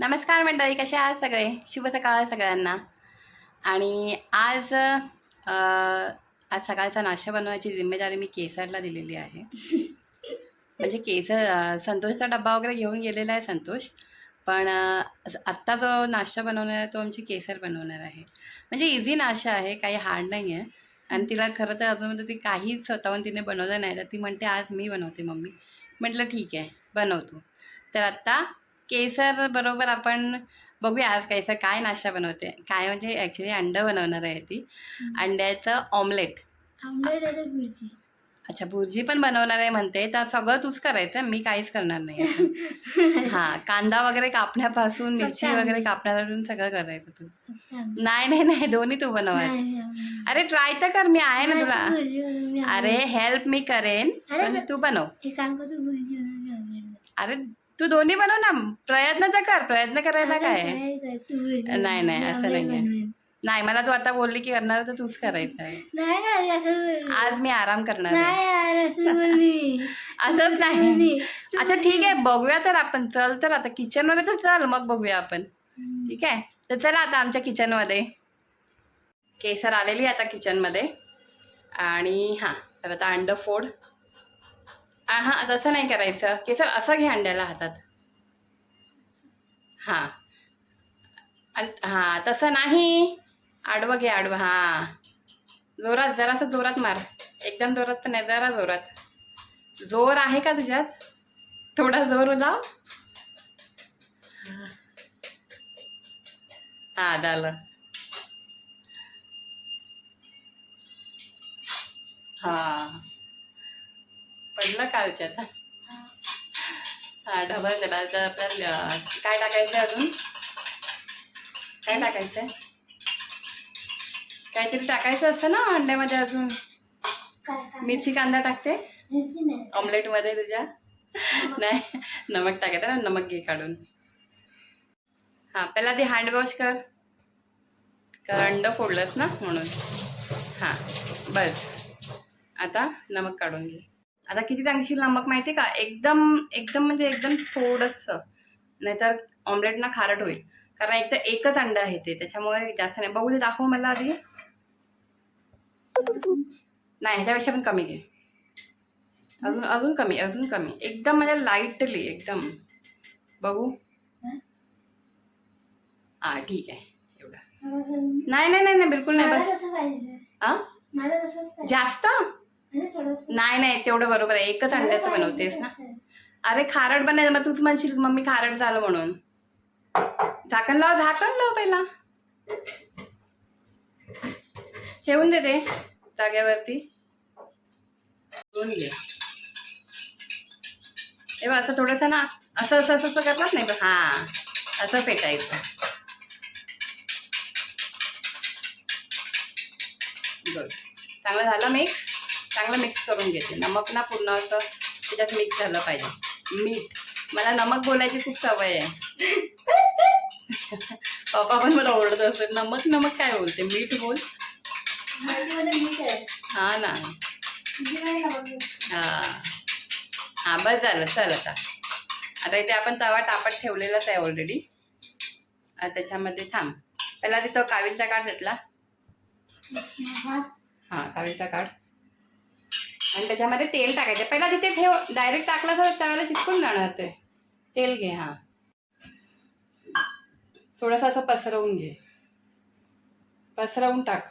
नमस्कार मंडळी कसे आहात सगळे? शुभ सकाळ सगळ्यांना. आणि आज आज सकाळचा नाश्ता बनवण्याची जिम्मेदारी मी केसरला दिलेली आहे. म्हणजे केसर संतोषचा डब्बा वगैरे घेऊन गेलेला आहे संतोष. पण आत्ता जो नाश्ता बनवणार आहे तो आमची केसर बनवणार आहे. म्हणजे इझी नाश्ता आहे काही हार्ड नाही आहे आणि तिला खरं तर अजून ती काही स्वतःहून तिने बनवलं नाही. तर ती म्हणते आज मी बनवते मम्मी. म्हटलं ठीक आहे बनवतो तर आत्ता केसर बरोबर आपण बघूया आज केसर काय नाश्ता बनवते. काय म्हणजे ॲक्च्युली अंडं बनवणार आहे ती. अंड्याचं ऑमलेट भुर्जी अच्छा भुर्जी पण बनवणार आहे म्हणते. तर सगळं तूच करायचं? मी काहीच करणार नाही हां कांदा वगैरे कापण्यापासून मिरची वगैरे. कापण्यापासून सगळं करायचं तू. नाही नाही नाही दोन्ही तू बनवायचं. अरे ट्राय तर कर. मी आहे ना तुला. अरे. हेल्प मी करेन. पण तू बनव. अरे तू दोन्ही बनव ना. प्रयत्न तर कर. प्रयत्न करायला काय? नाही, नाही, असं. बनवेन. नाही मला तू आता बोलली की करणार तर तूच करायचं आहे. नाही नाही. आज मी आराम करणार नाही असंच नाही. अच्छा ठीक आहे. बघूया तर आपण. चल तर आता किचनमध्ये तर चल मग बघूया आपण. ठीक आहे? तर चला आता आमच्या किचनमध्ये केसर आलेली आता किचनमध्ये आणि हां तर आता अंड फोड. हां तसं नाही करायचं. केसर असं घे अंड्याला हातात. हां. हां तसं नाही. आडवं घे आडवं हां. जोरात जरासं जोरात मार. एकदम जोरात तर नाही जरा जोरात. जोर आहे का तुझ्यात? थोडा जोर लाव. हा झालं. हां. पडलं का हा ढबळ तर आपल्याला काय टाकायचं अजून? काय टाकायचं काहीतरी टाकायचं असतं ना अंड्यामध्ये अजून? मिरची कांदा टाकते? मिरची ऑमलेटमध्ये तुझ्या? नाही नमक टाकायचं ना नमक घे काढून. हां पहिला ते हँड वॉश कर अंड फोडलंस ना म्हणून. हां बस. आता नमक काढून घे. आता किती टाकशील नमक माहिती का एकदम एकदम म्हणजे एकदम थोडंसं नाहीतर ऑमलेट ना खारट होईल. कारण एक तर एकच अंड आहे ते त्याच्यामुळे जास्त नाही. बघू दे दाखव मला आधी. नाही ह्याच्यापेक्षा पण कमी घे. अजून अजून कमी अजून कमी. एकदम म्हणजे लाईटली एकदम. बघू. हा ठीक आहे. एवढं. नाही नाही नाही नाही बिलकुल नाही बस. हा जास्त? नाही नाही तेवढं बरोबर आहे. एकच अंड्याचं बनवतेस ना. अरे खारट बनायचं मग तूच म्हणशील मम्मी खारट झालं म्हणून. झाकण लाव झाकण लाव पहिला. ठेवून दे ते जाग्यावरती हे बघ असं थोडंसं ना असं असं असं असं करतात नाही हां असं पेटायचं बघ चांगलं झालं मिक्स चांगलं मिक्स करून घेते. नमक ना पूर्ण असं त्याच्यात मिक्स झालं पाहिजे. मीठ. मला नमक बोलायची खूप सवय आहे. पप्पा पण मला ओरडत असत नमक नमक काय बोलते? मीठ बोल. हा ना. हा. हा बस झालं चल आता. आता इथे आपण तवा टापत ठेवलेलाच आहे ऑलरेडी त्याच्यामध्ये थांब. पहिला तिथं काविलचा काढ घेतला. हा. हां काविलचा काढ. आणि त्याच्यामध्ये तेल टाकायचं. पहिला तिथे ठेव. डायरेक्ट टाकलं तर त्यावेळेला चिपकून जाणार ते. तेल घे हां. थोडंसं असं पसरवून घे. पसरवून टाक.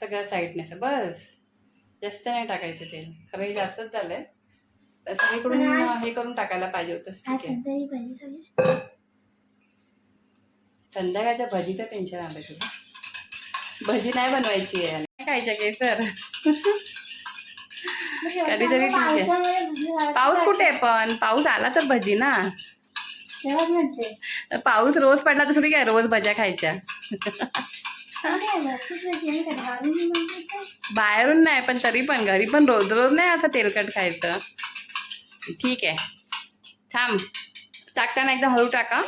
सगळ्या साईडने असं. बस. जास्त नाही टाकायचं तेल. खरं हे जास्तच झालंय आज- हे करून टाकायला पाहिजे होतं. ठीक आहे. संध्याकाळच्या भजीचं टेन्शन आलं तुला. भजी नाही बनवायची आहे. नाही खायच्या की सर? कधीतरी ठीक आहे. पाऊस कुठे आहे. पण. पाऊस आला तर भजी ना. तेव्हाच म्हणते. पाऊस रोज पडला तर थोडी काय रोज भज्या खायच्या? बाहेरून नाही पण तरी पण. घरी पण रोज रोज नाही असं तेलकट खायचं. ठीक आहे. थांब. टाकताना एकदम हळू टाका.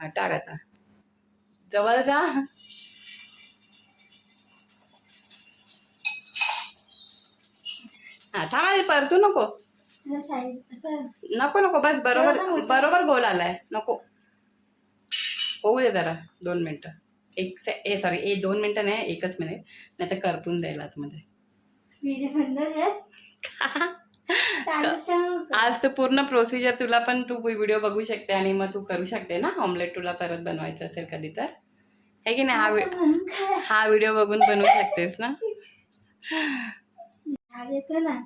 हा टाक आता. जवळ जा. हा थांबा परतू नको. नको नको बस बरोबर. बरोबर गोल आलाय. नको. होऊ दे जरा दोन मिनटं. एक से ए सॉरी ए दोन मिनटं नाही एकच मिनिट. नाही तर करपून जाईल आतमध्ये. आज तर पूर्ण प्रोसिजर तुला पण तू व्हिडिओ बघू शकते आणि मग तू करू शकते ना? ऑमलेट तुला परत बनवायचं असेल कधी तर. आहे की नाही? हा हा व्हिडिओ बघून बनवू शकतेस ना? ना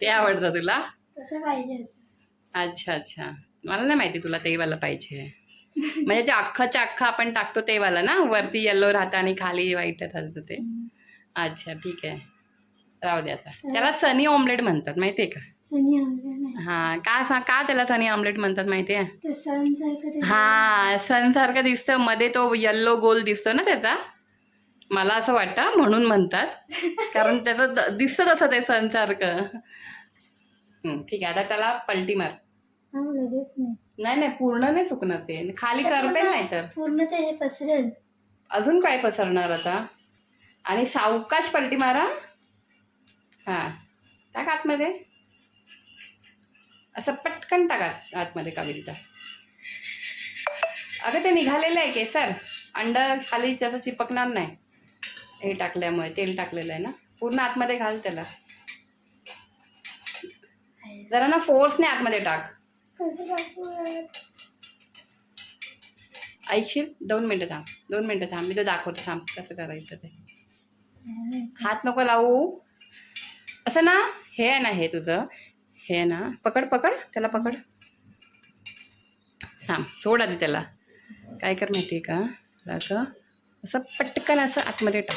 ते आवडतं तुला? तसं पाहिजे होतं. अच्छा अच्छा. मला नाही माहिती तुला ते वाला पाहिजे. म्हणजे ते अख्खच्या अख्खं आपण टाकतो ते वाला ना वरती येल्लो राहतं आणि खाली व्हाईट राहतं ते. अच्छा ठीक आहे. राहू दे आता. त्याला सनी ऑमलेट म्हणतात माहिती आहे का? सनी आवडलं नाही. हा का सा- का त्याला सनी ऑमलेट म्हणतात माहिती आहे? ते सण सारखं ते हा सन सारखं दिसतं. मध्ये तो येल्लो गोल दिसतो ना त्याचा? मला असं वाटतं म्हणून म्हणतात. कारण त्याचं दिसतं तसं ते सन सारखं हं, ठीक आहे. आता त्याला पलटी मार. हा, लगेच नाही. नाही नाही पूर्ण नाही सुकणार ते. खाली करपेल नाही तर पूर्ण ते हे पसरेल. अजून काय पसरणार आता? आणि सावकाश पलटी मारा. हां. टाक आतमध्ये. असं पटकन टाका आतमध्ये कावेरीचा अगं ते निघालेलं आहे केसर. अंड खाली त्याचं चिपकणार नाही. हे टाकल्यामुळे तेल टाकलेलं आहे ना. पूर्ण आतमध्ये घाल त्याला. जरा ना फोर्सने आतमध्ये टाक. ऐकशील? दोन मिनटं थांब. दोन मिनटं थांब. मी तो दाखवतो. थांब. कसं करायचं ते. हात नको लावू. असं ना? हे आहे ना हे तुझं. हे आहे ना? पकड पकड. त्याला पकड. थांब. सोड आधी त्याला. काय कर माहिती आहे का? असं असं पटकन असं आतमध्ये टाक.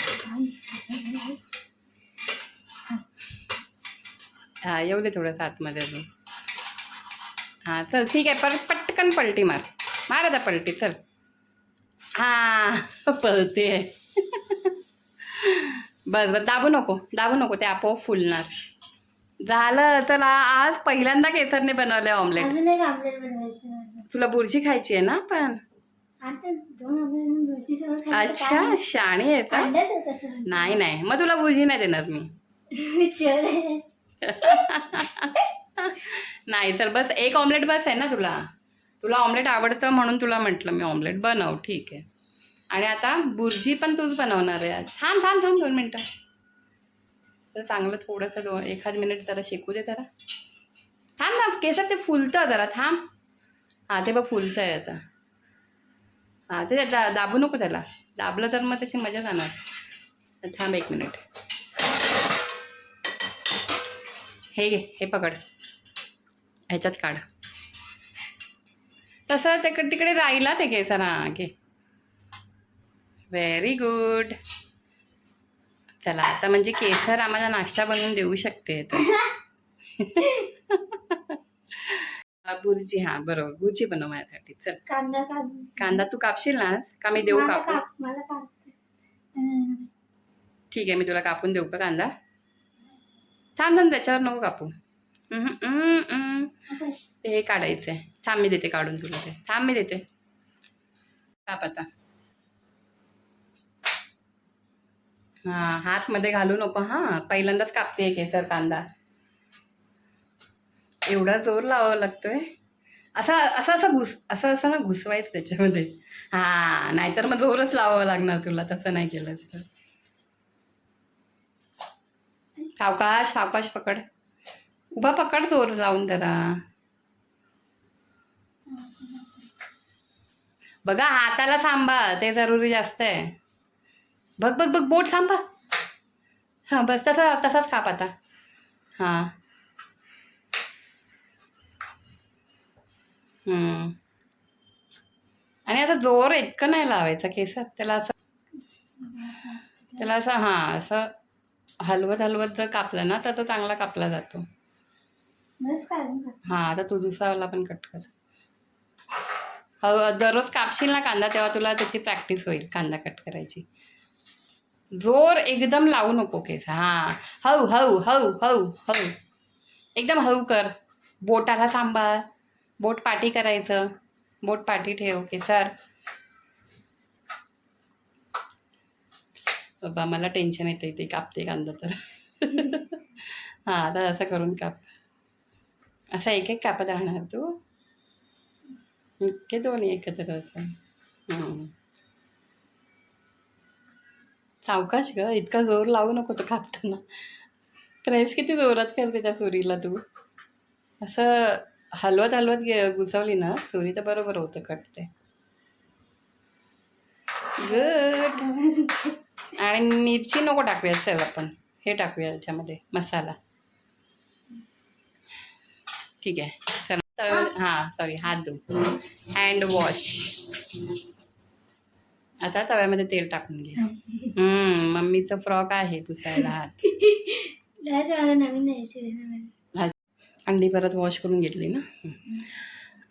हां येऊ दे थोडंसं आतमध्ये अजून. हां चल ठीक आहे परत पटकन पलटी मार. मार आता पलटी चल. हां पळते. बस बस दाबू नको दाबू नको ते आपोआप फुलणार. झालं चला आज पहिल्यांदा केसरने बनवलं ऑमलेट. तुला बुर्जी खायची आहे ना पण? अच्छा शाणी आहे का? नाही नाही. मग तुला बुर्जी नाही देणार मी. नाही तर बस एक ऑमलेट बस आहे ना तुला? तुला ऑमलेट आवडतं म्हणून तुला म्हटलं मी ऑमलेट बनव ठीक आहे. आणि आता बुर्जी पण तूच बनवणार आहे आज. थांब थांब थांब दोन मिनटं. तर चांगलं थोडंसं दो एखाद मिनिट जरा शेकू दे जरा. थांब थांब केसर ते फुलतं जरा थांब. हां ते बघ फुलतं आहे आता. हां ते दा दाबू नको त्याला. दाबलं तर मग त्याची मजा जाणार. थांब एक मिनिट. हे घे हे पकड. ह्याच्यात काढ. तसं तिकडे तिकडे राहिला ते केसरा घे. व्हेरी गुड चला आता म्हणजे केसर आम्हाला नाश्ता बनवून देऊ शकते. बुर्जी हां बरोबर. बुर्जी बनव माझ्यासाठी. चल. कांदा काप कांदा तू कापशील ना का मी देऊ मला काप? मला कापते. हम्म. ठीक आहे मी तुला कापून देऊ का कांदा? थांब थांब त्याच्यावर नको कापू. ते हे काढायचं आहे थांब मी देते काढून तुला ते. थांब मी देते. काप आता हां हातमध्ये घालू नको हां. पहिल्यांदाच कापते केसर कांदा. एवढा जोर लावावा लागतोय. असं असं असं घुस असं असं ना घुसवायचं त्याच्यामध्ये. हां नाहीतर मग जोरच लावावं लागणार तुला तसं नाही केलंस तर सावकाश सावकाश पकड. उभा पकड जोर लावून त्याला बघा हाताला सांभा ते जरुरी जास्त आहे. बघ बघ बघ बोट सांभा हां बस तसा तसाच काप आता. हां. हम्म. आणि आता जोर इतकं नाही लावायचं केसर त्याला असं त्याला असं हां असं हलवत हलवत जर कापलं ना तर तो चांगला कापला जातो. बस अजून? हां आता तू दुसरावाला पण कट कर. हो दररोज कापशील ना कांदा तेव्हा तुला त्याची प्रॅक्टिस होईल कांदा कट करायची. जोर एकदम लावू नको केस. हां. हळू हळू हळू हळू हळू. एकदम हळू कर. बोटाला सांभाळ. बोट पाठी करायचं. बोट पाठी ठेव केसर. बाबा मला टेन्शन येतं ते कापते कांदा तर. हां आता असं करून काप. असा एक एक कापत राहणार तू. इतके दोन्ही एकत्र हं. सावकाश ग इतका जोर लावू नको तो कापताना. प्रेस किती जोरात करते त्या सुरीला तू. असं हलवत हलवत गे घुसवली ना सुरी तर बरोबर होतं कट ते गुड आणि मिरची नको टाकूया चल आपण. हे टाकूया याच्यामध्ये मसाला. ठीक आहे. चला हां सॉरी हात धु हँड वॉश आता तव्यामध्ये तेल टाकून घे. हम्म, मम्मीचं फ्रॉक आहे पुसायला हात. नवीन अंडी परत वॉश करून घेतली ना.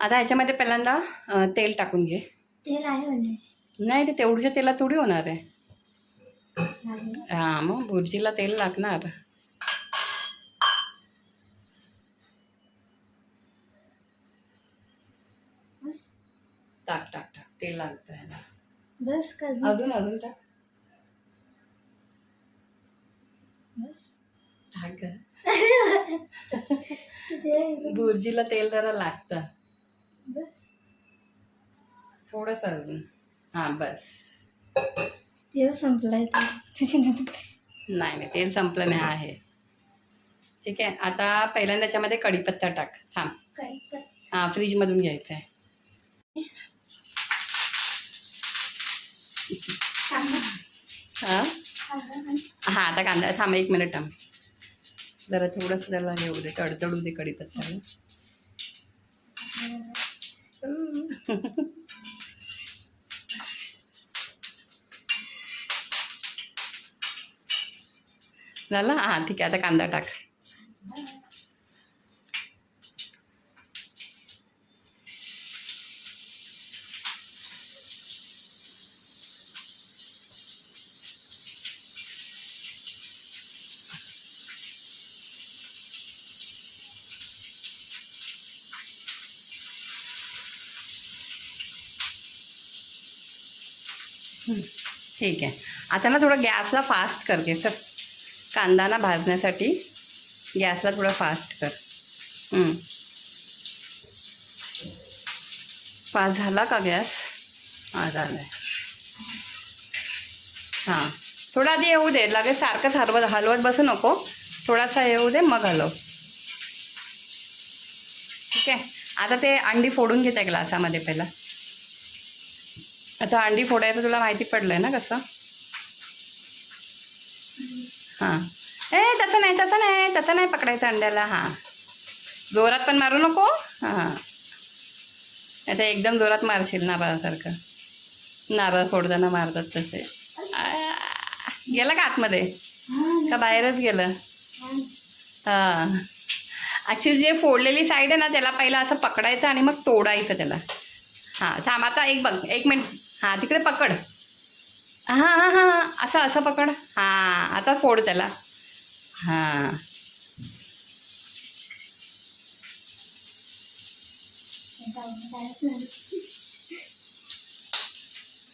आता ह्याच्यामध्ये पहिल्यांदा अं, तेल टाकून घे. तेल आहे म्हणजे नाही ते तेवढ्या तेलात थोडी होणार आहे. हां मग भुर्जीला तेल लागणार. बस. टाक टाक टाक. तेल लागतं ह्याला. बस का अजून? अजून अजून टाक. बस. टाक गं. भुर्जीला तेल जरा लागतं. बस. थोडंसं अजून. हां बस. तेल संपलाय नाही नाही तेल संपलं नाही आहे. ठीक आहे आता पहिल्यांदा त्याच्यामध्ये कढीपत्ता टाक. थांब. हां फ्रीजमधून घ्यायचं आहे. हां? हां आता कांदा. थांब एक मिनिट थांब. जरा थोडंसं त्याला हे होऊ दे तडतडू दे कढीपत्त्याला झालं? हां ठीक आहे आता कांदा टाक. ठीक आहे. आता ना थोडं गॅसला फास्ट कर सर. कांदा ना भाजण्यासाठी गॅसला थोडं फास्ट कर. फास्ट झाला का गॅस? हां झाला आहे हां. थोडा आधी येऊ दे लगेच सारखंच हलवत हलवत बसू नको. थोडासा येऊ दे मग हलव. ठीक आहे? आता ते अंडी फोडून घेते ग्लासामध्ये पहिला. आता अंडी फोडायचं तुला माहिती पडलं आहे ना कसं? हां. ए तसं नाही तसं नाही तसं नाही पकडायचं अंड्याला हां. जोरात पण मारू नको हां. आता एकदम जोरात मारशील नारळासारखं. नारळ फोडताना मारतात तसे. गेलं का आतमध्ये? का बाहेरच गेलं? हां. ॲक्च्युली जे फोडलेली साईड आहे ना त्याला पहिलं असं पकडायचं आणि मग तोडायचं त्याला. हां थांब आता एक बघ एक मिनिट. हां तिकडे पकड. हां हां हां असं असं पकड. हां आता फोड त्याला. हां.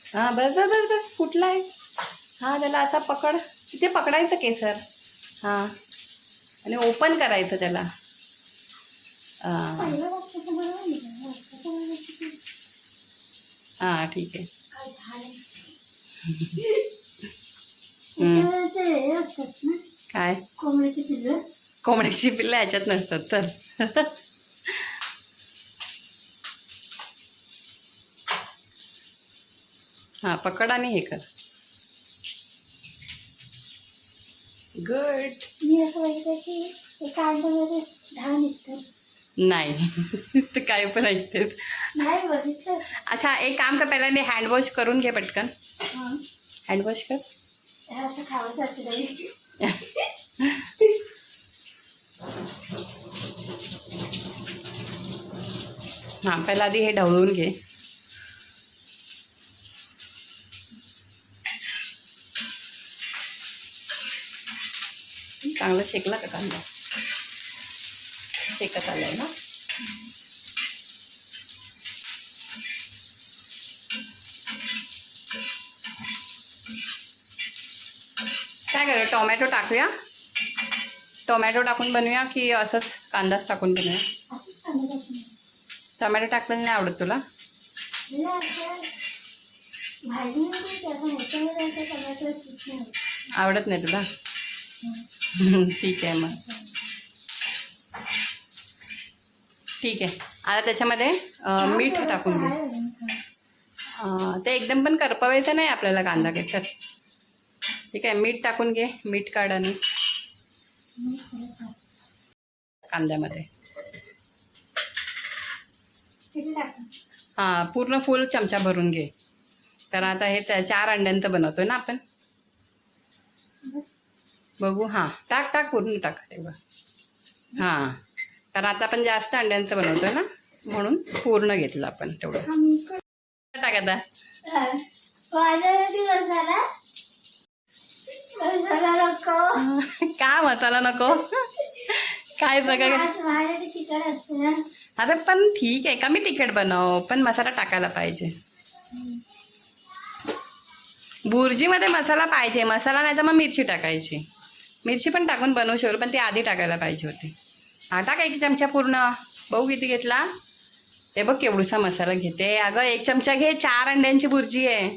हां बस बस बस बस फुटला आहे हां त्याला असा पकड. तिथे पकडायचं केसर. हां. आणि ओपन करायचं त्याला. हां पहिलं वाक्याचं बरोबर नाही का? वाक्याचं बरोबर नाही. हां ठीक आहे. काय? हे कोंबड्याचे पिल्लं कोंबड्याची पिल्लं ह्याच्यात नसतात तर. हां पकड आणि हे कर. गुड मी असं बघितलं की एका अंड्यामध्ये दहा निघतात. नाही. तर काय पण ऐकतेस अच्छा एक काम कर पहिल्यांदा हँडवॉश करून घे पटकन. हँडवॉश कर. हे. हां पहिला आधी हे ढवळून घे. चांगलं शेकला का कांदा? शेकत आहे ना? काय करूया टोमॅटो टाकूया? टोमॅटो टाकून बनवूया की असंच कांदाच टाकून बनवूया? टोमॅटो टाकलेलं नाही आवडत तुला? आवडत नाही तुला? ठीक आहे मग. ठीक आहे. आता त्याच्यामध्ये मीठ टाकून घे ते एकदम पण करपवायचं नाही आपल्याला कांदा केसर. ठीक आहे मीठ टाकून घे मीठ काढ आणि कांद्यामध्ये. हां पूर्ण फुल चमचा भरून घे. तर आता हे चार अंड्यांचं बनवतोय ना आपण. बघू हां. टाक टाक पूर्ण टाक. हां. कारण आता आपण जास्त अंड्यांचं बनवतोय ना म्हणून पूर्ण घेतलं आपण तेवढं. टाकायचा नको का मसाला नको? काय सगळं अरे पण ठीक आहे कमी तिखट बनव पण मसाला टाकायला पाहिजे. बुर्जीमध्ये मसाला पाहिजे मसाला नाही तर मग मिरची टाकायची. मिरची पण टाकून बनवू शकतो पण ती आधी टाकायला पाहिजे होती. हा टाका एक चमचा पूर्ण. बघू किती घेतला. ते बघ केवढूसा मसाला घेते. अगं एक चमचा घे. चार अंड्यांची बुर्जी आहे.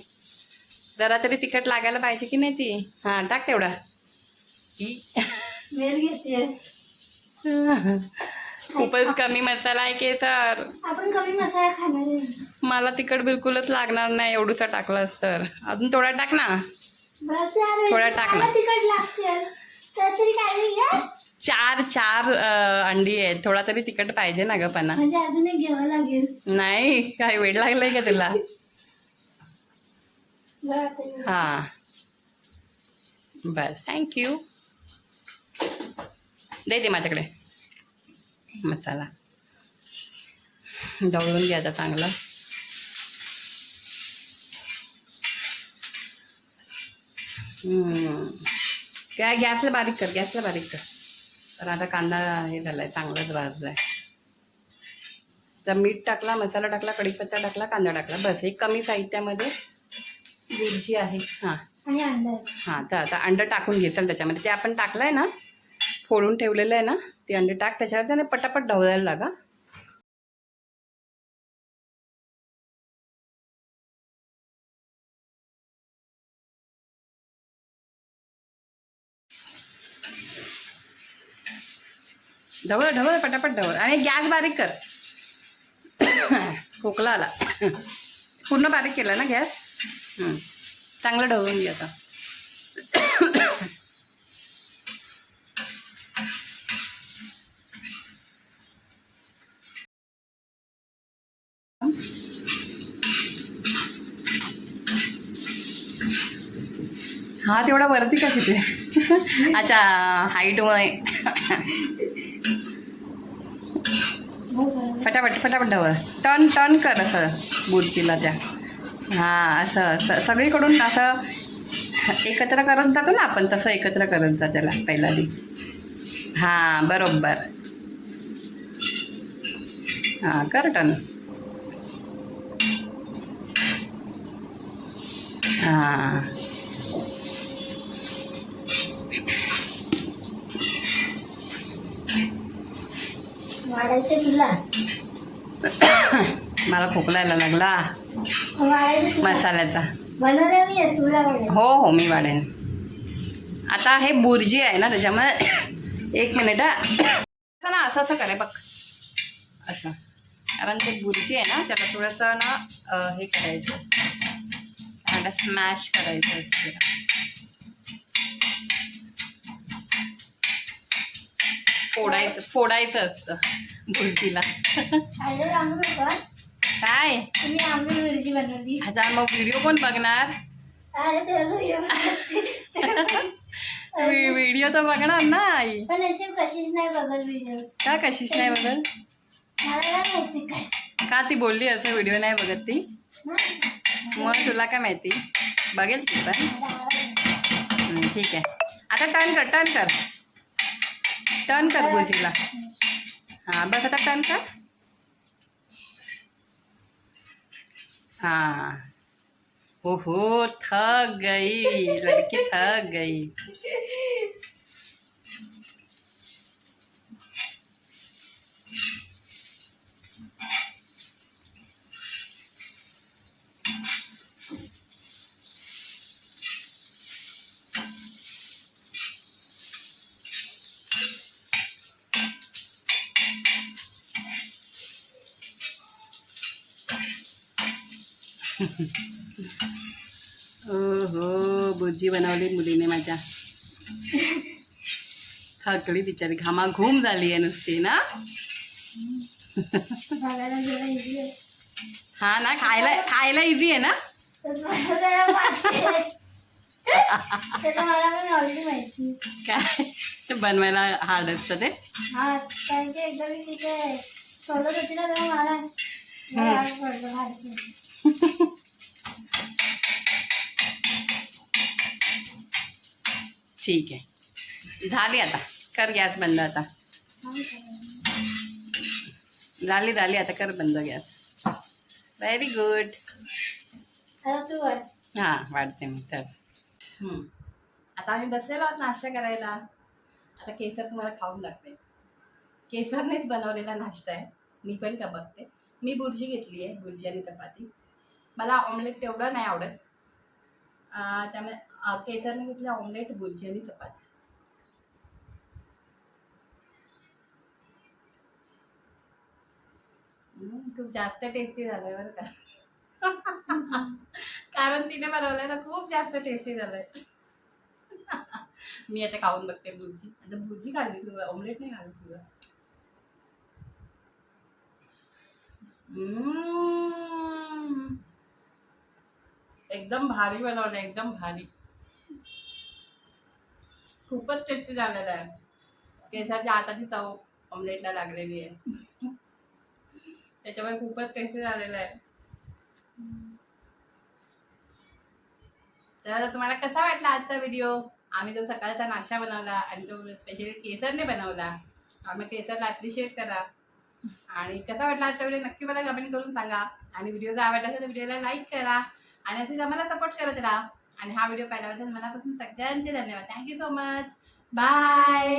जरा तरी तिखट लागायला पाहिजे की नाही ती? हां टाक तेवढा. खूपच कमी मसाला आहे की सर आपण कमी मसाला खाणार आहे. मला तिखट बिलकुलच लागणार नाही. एवढूसा टाकलास तर. अजून थोडा टाक ना. थोडा टाक ना. तिखट लागते. चार चार अंडी आहेत. थोडा तरी तिखट पाहिजे ना ग पणा म्हणजे अजून एक घ्यावं लागेल. नाही काय वेळ लागलाय का तुला? बरं हे. बस थँक्यू दे दे माझ्याकडे. मसाला. घ्या आता चांगलं. काय गॅसला बारीक कर गॅसला बारीक कर. तर आता कांदा हे झालाय चांगलाच भाजलाय. तर मीठ टाकला मसाला टाकला कढीपत्ता टाकला कांदा टाकला बस. एक कमी साहित्यामध्ये बुर्जी आहे. हां. आणि अंडा. हां तर आता अंडं टाकून घे चल त्याच्यामध्ये. ते आपण टाकलं आहे ना फोडून ठेवलेलं आहे ना ते अंडे टाक. त्याच्यावर त्याने पटापट ढवळायला लागा. ढवळ ढवळ पटापट ढवळ. आणि गॅस बारीक कर. खोकला आला. पूर्ण बारीक केला ना गॅस. चांगलं ढवळून घे आता. हा तेवढा वरती का तिथे? अच्छा हाईटमुळे. फटाफट फटाफट ढवळ. टर्न टर्न कर असं बुर्जीला त्या. हां असं असं. सगळीकडून असं एकत्र करत जातो ना आपण तसं एकत्र करत जा त्याला पहिला आधी हां बरोबर. हां कर टर्न. हां. वाढायचं तुला? मला खोकलायला लागला. वाढायचं तुला? मसाल्याचा. बनवलं मी आहे, तुला वाढायचं हो हो मी वाढेन. आता हे बुर्जी आहे ना त्याच्यामुळे एक मिनिट हा. असं ना असं असं करे बघ. असं. कारण ते बुर्जी आहे ना त्याला थोडंसं ना अं, हे करायचं. स्मॅश करायचं असतं फोडायचं फोडायचं असतं बुर्जीला काय? तुम्ही मिरची बनवली आता मग व्हिडिओ कोण बघणार? व्हिडिओ तर बघणार ना आई पण अशी कशीच नाही. बघत व्हिडिओ का कशीच नाही बघत? का ती बोलली असं व्हिडिओ नाही बघत ती? मग तुला काय माहिती? बघेल ती पण. ठीक आहे. आता टर्न कर टर्न कर. टर्न कर बुजीला हां बस आता टर्न कर. हाँ. ओहो थक गई. लड़की थक गई. ओ हो बुर्जी बनवली मुलीने माझ्या. थकली बिचारी घामाघूम झाली आहे नुसती ना. हा ना खायला खायला इझी आहे ना? काय? ते बनवायला हार्ड असतं ते? हा कारण की एकदा मी तिथे सोलत होती ना तेव्हा मला. ठीक आहे. झाली आता. कर गॅस बंद आता. झाली झाली. आता कर बंद गॅस. व्हेरी गुड हां वाढते मग तर. आता आम्ही बसलेलो आहोत नाश्ता करायला. आता केसर तुम्हाला खाऊन दाखवेल केसरनेच बनवलेला नाश्ता आहे. मी पण का बघते. मी बुर्जी घेतली आहे बुर्जी आणि चपाती. मला ऑमलेट तेवढं नाही आवडत. त्यामुळे केसरने घेतलं ऑमलेट बुर्जी आणि चपाती खूप जास्त टेस्टी झालंय बरं का. कारण तिने बनवलंय ना खूप जास्त टेस्टी झालंय. मी आता खाऊन बघते भुर्जी आता भुर्जी खाल्ली तुला ऑमलेट नाही खाल्ली तुला हम्म. एकदम भारी बनवलं एकदम भारी. खूपच टेस्टी झालेला आहे केसाच्या हाताची चव ऑमलेटला लागलेली आहे. त्याच्यामुळे खूपच टेस्टी झालेलं आहे. तर तुम्हाला कसा वाटला आजचा व्हिडिओ आम्ही तो सकाळचा नाश्ता बनवला आणि तो स्पेशली केसरने बनवला. आम्ही केसरला ॲप्रिशिएट करा. आणि कसा वाटला आजचा व्हिडिओ नक्की मला कमेंट करून सांगा. आणि व्हिडिओ जर आवडला असेल तर व्हिडिओला लाईक करा. आणि असेच आम्हाला सपोर्ट करत राहा आणि हा व्हिडिओ पाहिल्याबद्दल मनापासून सगळ्यांचे धन्यवाद. Thank you so much bye